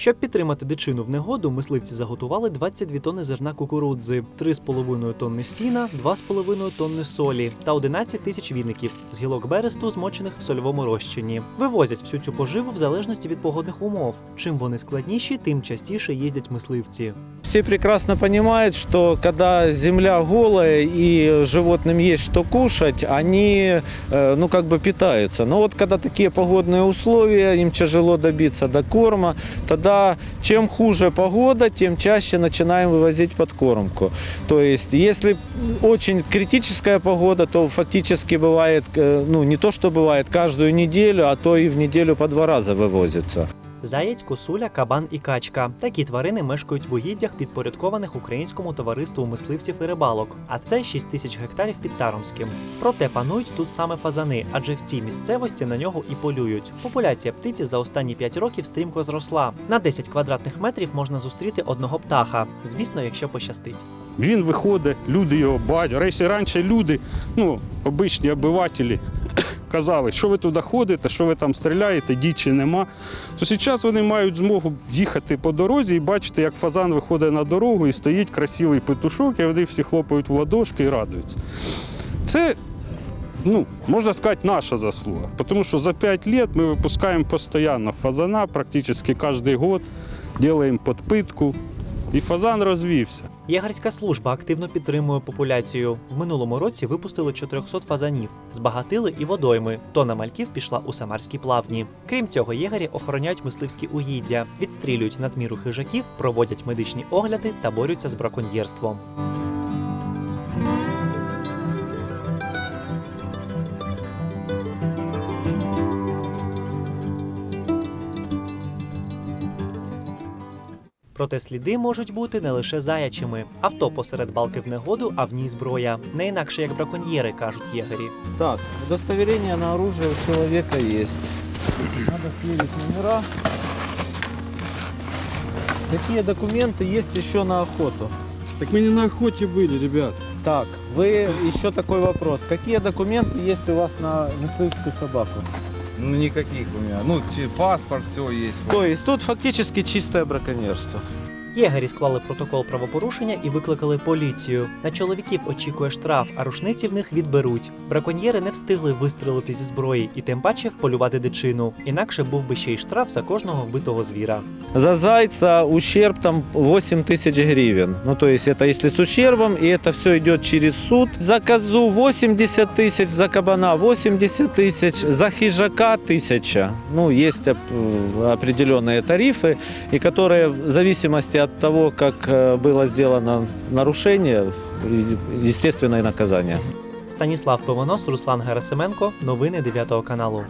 Щоб підтримати дичину в негоду, мисливці заготували 22 тонни зерна кукурудзи, 3,5 тонни сіна, 2,5 тонни солі та 11 тисяч віників з гілок бересту, змочених в сольовому розчині. Вивозять всю цю поживу в залежності від погодних умов. Чим вони складніші, тим частіше їздять мисливці. Все прекрасно понимают, что когда земля голая и животным есть что кушать, они, э, ну, как бы питаются. Но вот когда такие погодные условия, им тяжело добиться до корма, тогда чем хуже погода, тем чаще начинаем вывозить подкормку. То есть, если очень критическая погода, то фактически бывает, э, ну, не то что бывает, каждую неделю, а то и в неделю по два раза вывозится. Заєць, косуля, кабан і качка. Такі тварини мешкають в угіддях, підпорядкованих українському товариству мисливців і рибалок. А це 6 тисяч гектарів під Таромським. Проте панують тут саме фазани, адже в цій місцевості на нього і полюють. Популяція птиці за останні 5 років стрімко зросла. На 10 квадратних метрів можна зустріти одного птаха. Звісно, якщо пощастить. Він виходить, люди його бачать. Раніше люди, ну, обичні обивателі, казали, що ви туди ходите, що ви там стріляєте, дічі нема. То зараз вони мають змогу їхати по дорозі і бачити, як фазан виходить на дорогу і стоїть красивий петушок, і вони всі хлопають в ладошки і радуються. Це, ну, можна сказати, наша заслуга. Тому що за 5 років ми випускаємо постійно фазана, практично кожен год, робимо підпитку, і фазан розвівся. Єгерська служба активно підтримує популяцію. В минулому році випустили 400 фазанів, збагатили і водойми. Тона мальків пішла у самарські плавні. Крім цього, єгері охороняють мисливські угіддя, відстрілюють надміру хижаків, проводять медичні огляди та борються з браконьєрством. Проте сліди можуть бути не лише заячими. Авто посеред балки в негоду, а в ній зброя. Не інакше як браконьєри, кажуть єгері. Так, удостоверение на оружие у человека есть. Надо сливить номера. Какие документы есть еще на охоту? Так мы не на охоте были, ребят. Так, вы еще такой вопрос. Какие документы есть у вас на мысливскую собаку? Ну никаких у меня. Ну, паспорт, все есть. То есть тут фактически чистое браконьерство. Єгері склали протокол правопорушення і викликали поліцію. На чоловіків очікує штраф, а рушниці в них відберуть. Браконьєри не встигли вистрелити зі зброї і тим паче вполювати дичину. Інакше був би ще й штраф за кожного вбитого звіра. За зайца ущерб там 8 тысяч гривен. Ну, то есть это если с ущербом, и это все идет через суд. За козу 80 тысяч, за кабана 80 тысяч, за хижака 1000. Ну, есть оп- определенные тарифы, и которые в зависимости от того, как э, было сделано нарушение, и- естественное наказание. Станіслав Повонос, Руслан Герасименко. Новини 9 каналу.